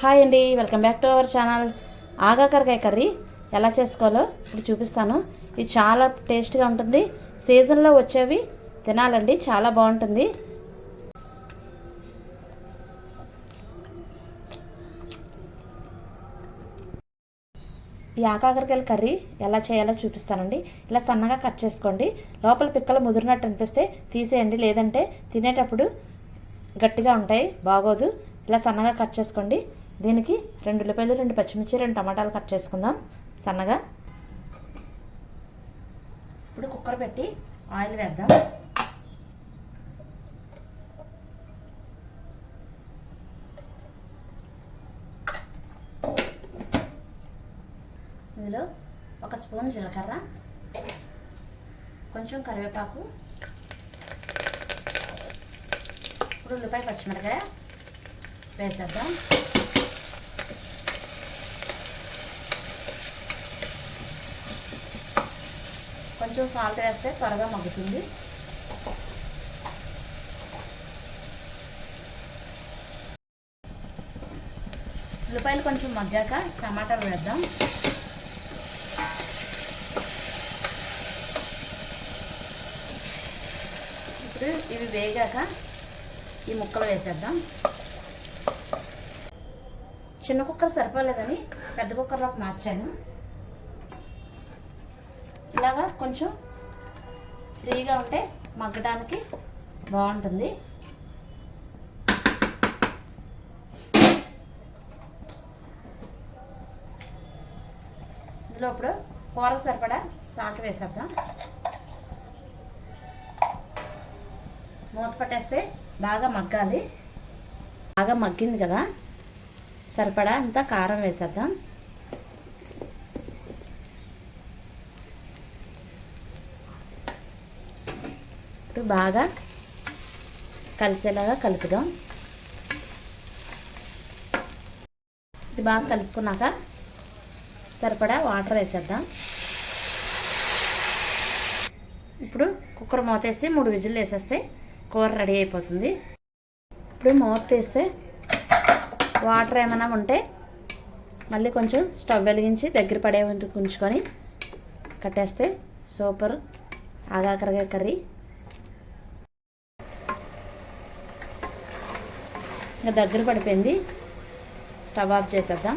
Hi అండి welcome back to our channel. ఆగాకరకాయ curry ఎలా చేసుకోవాలో ఇప్పుడు చూపిస్తాను. ఇది చాలా టేస్ట్గా ఉంటుంది. సీజన్లో వచ్చేవి తినాలండి చాలా బాగుంటుంది. ఈ ఆకాకరకాయల కర్రీ ఎలా చేయాలో చూపిస్తానండి. ఇలా సన్నగా కట్ చేసుకోండి. లోపల పిక్కలు ముదిరినట్టు అనిపిస్తే తీసేయండి. లేదంటే తినేటప్పుడు గట్టిగా ఉంటాయి బాగోదు. ఇలా సన్నగా కట్ చేసుకోండి. దీనికి రెండు ఉల్లిపాయలు రెండు పచ్చిమిర్చి రెండు టమాటాలు కట్ చేసుకుందాం. సన్నగా. ఇప్పుడు కుక్కర్ పెట్టి ఆయిల్ వేద్దాం. ఇందులో ఒక స్పూన్ జీలకర్ర కొంచెం కరివేపాకు ఇప్పుడు ఉల్లిపాయ పచ్చిమిరకాయ వేసేద్దాం. కొంచెం సాల్ట్ వేస్తే త్వరగా మగ్గుతుంది. ఉల్లిపాయలు కొంచెం మగ్గాక టమాటాలు వేద్దాం. ఇప్పుడు ఇవి వేగాక ఈ ముక్కలు వేసేద్దాం. చిన్న కుక్కర్ సరిపోలేదని పెద్ద కుక్కర్లోకి మార్చాను. ఇలాగా కొంచెం ఫ్రీగా ఉంటే మగ్గడానికి బాగుంటుంది. ఇందులో ఇప్పుడు కూర సరిపడా సాల్ట్ వేసేద్దాం. మూత పట్టేస్తే బాగా మగ్గాలి. బాగా మగ్గింది కదా? సరిపడా అంతా కారం వేసేద్దాం. ఇప్పుడు బాగా కలిసేలాగా కలుపుదాం. ఇది బాగా కలుపుకున్నాక సరిపడా వాటర్ వేసేద్దాం. ఇప్పుడు కుక్కర్ మూత వేసి మూడు విజిల్ వేసేస్తే కూర రెడీ అయిపోతుంది. ఇప్పుడు మూత తీస్తే వాటర్ ఏమైనా ఉంటే మళ్ళీ కొంచెం స్టవ్ వెలిగించి దగ్గర పడే ఉంచుకొని కట్టేస్తే సూపర్ ఆగాకరగా కర్రీ. ఇంకా దగ్గర పడిపోయింది. స్టవ్ ఆఫ్ చేసేద్దాం.